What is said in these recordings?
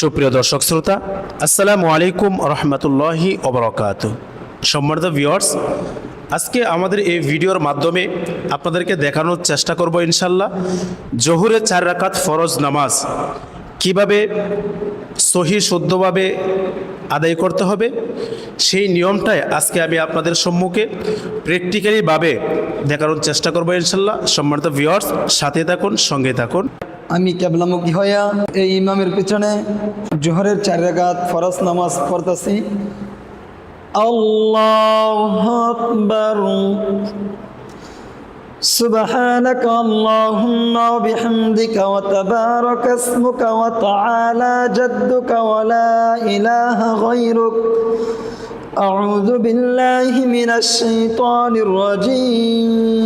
সুপ্রিয় দর্শক শ্রোতা, আসসালামু আলাইকুম রহমতুল্লাহি ওবরাকাত। সম্মানিত ভিওয়ার্স আজকে আমাদের এই ভিডিওর মাধ্যমে আপনাদেরকে দেখানোর চেষ্টা করব ইনশাল্লাহ জহুরের চার রাকাত ফরজ নামাজ কীভাবে সহি শুদ্ধভাবে আদায় করতে হবে, সেই নিয়মটাই আজকে আমি আপনাদের সম্মুখে প্র্যাকটিক্যালিভাবে দেখানোর চেষ্টা করব ইনশাল্লাহ সম্মানিত ভিওয়ার্স সাথে থাকুন, সঙ্গে থাকুন। আমি কেবলামুখী হইয়া এই ইমামের পিছনে জোহরের চার রাকাত ফরজ নামাজ পড়তেছি আল্লাহ আকবার سبحانك اللهم وبحمدك وتبارك اسمك وتعالى جدك ولا إله غيرك أعوذ بالله من الشيطان الرجيم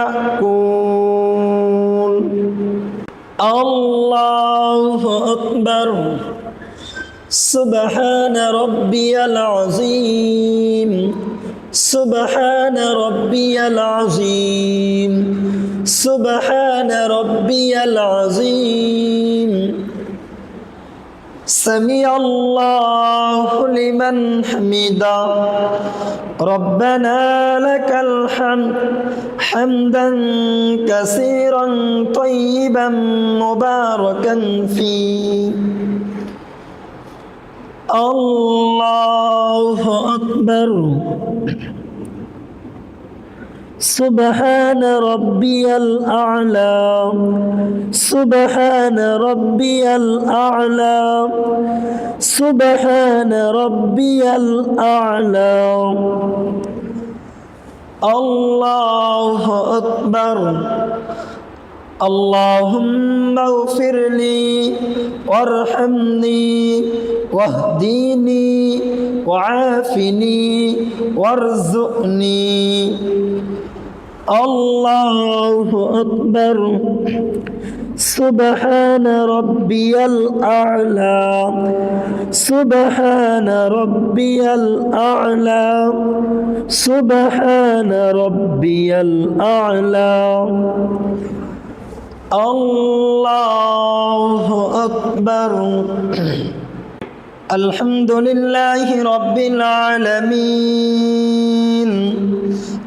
مأكول الله أكبر. سبحان ربي العظيم. سبحان ربي العظيم. سبحان ربي العظيم. سمع الله لمن حمده. ربنا لك الحمد حمدا كثيرا طيبا مباركا فيه. الله أكبر. سبحان ربي الأعلى سبحان ربي الأعلى سبحان ربي الأعلى الله أكبر اللهم اغفر لي وارحمني واهديني وعافني وارزقني الله أكبر. سبحان ربي الأعلى. سبحان ربي الأعلى. سبحان ربي الأعلى. الله أكبر. الحمد لله رب العالمين.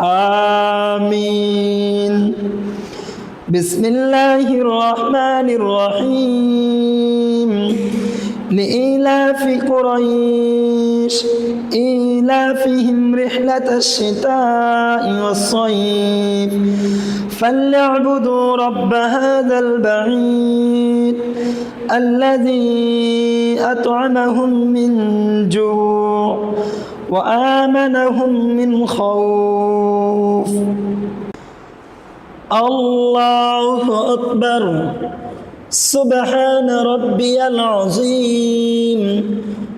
آمين. بسم الله الرحمن الرحيم. لإيلاف قريش إيلافهم رحلة الشتاء والصيف. فليعبدوا رب هذا البعيد الذي أطعمهم من جوع. وآمنهم من خوف. الله أكبر. سبحان ربي العظيم.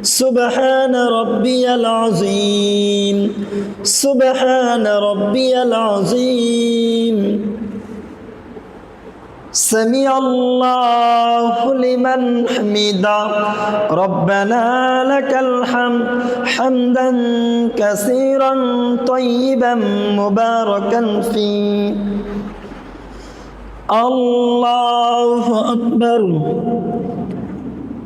سبحان ربي العظيم. سبحان ربي العظيم. سمع الله لمن حمدا ربنا لك الحمد حمدا كثيرا طيبا مباركا فيه. الله أكبر.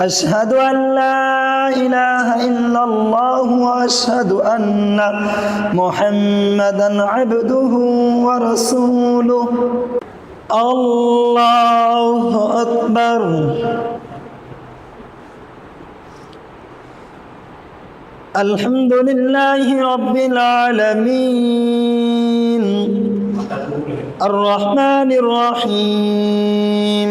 أشهد أن لا إله إلا الله وأشهد أن محمدا عبده ورسوله. الله أكبر. الحمد لله رب العالمين. الرحمن الرحيم.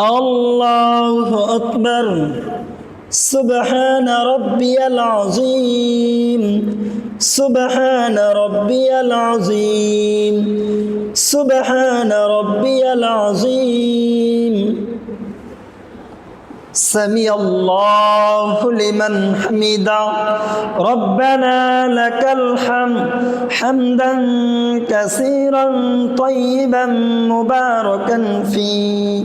الله أكبر. سبحان ربي العظيم. سبحان ربي العظيم. سبحان ربي العظيم. سمع الله لمن حمدا ربنا لك الحمد حمدا كثيرا طيبا مباركا فيه.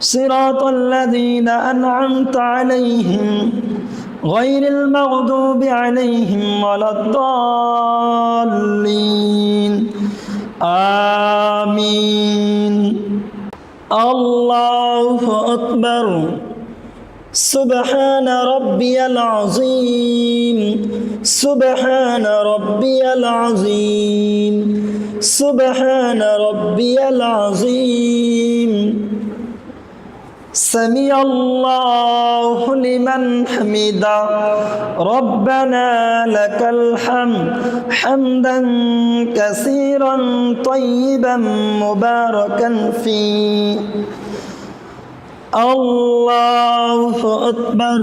صراط الذين أنعمت عليهم غير المغضوب عليهم ولا الضالين. آمين. الله أكبر. سبحان ربي العظيم. سبحان ربي العظيم. سبحان ربي العظيم. سمع الله لمن حمدا ربنا لك الحمد حمدا كثيرا طيبا مباركا فيه. الله أكبر.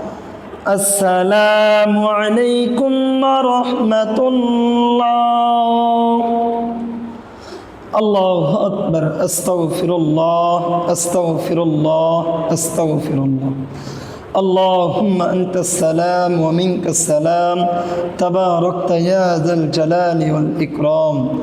السلام عليكم ورحمة الله. الله أكبر. أستغفر الله. أستغفر الله. أستغفر الله. اللهم أنت السلام ومنك السلام. تباركت يا ذا الجلال والإكرام.